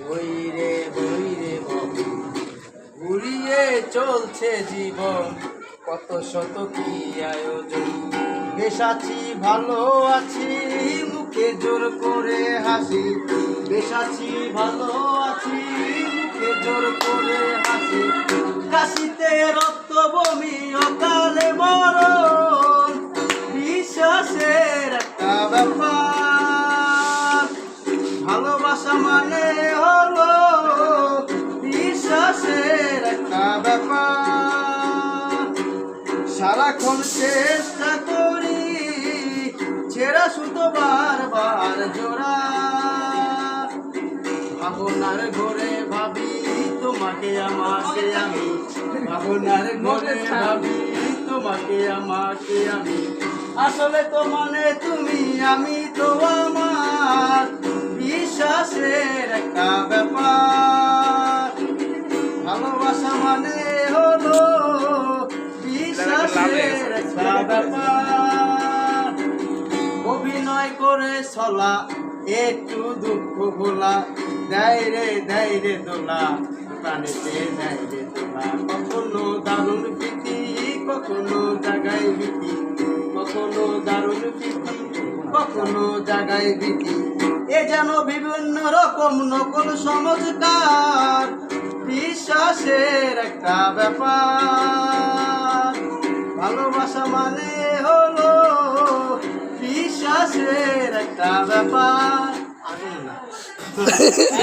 হই রে হই রে ঘুরিয়ে চলছে জীবন। কত শত কি আয়োজন। বেশ আছি ভালো আছি, মুখে জোর করে হাসি। বেশ আছি ভালো আছি, মুখে জোর করে হাসি। কাশিতে রক্ত বমি অকালে মরণ। বিশ্বাসের একটা ব্যাপার। ভালোবাসা মানে সারাক্ষণ চেষ্টা করি, ছেঁড়া শুধু বারবার জোড়া। ভাবনার ঘরে ভাবি, তোমাকে আমাকে আমি। ভাবনার ঘরে ভাবি, তোমাকে আমাকে আমি। আসলে তো মানে তুমি, আমি তো আমার। বিশ্বাসের একটা ব্যাপার। ভালোবাসা মানে হলো অভিনয় করে চলা, একটু দুঃখ দোলা দোলা। কখনো দারুণ প্রীতি, কখনো ভীতি, কখনো দারুণ প্রীতি, কখনো ভীতি। এ যেন বিভিন্ন রকম নকল চমৎকার বিশ্বাসের একটা ব্যাপার। মানে হলো বিশ্বাসের একটা ব্যাপার।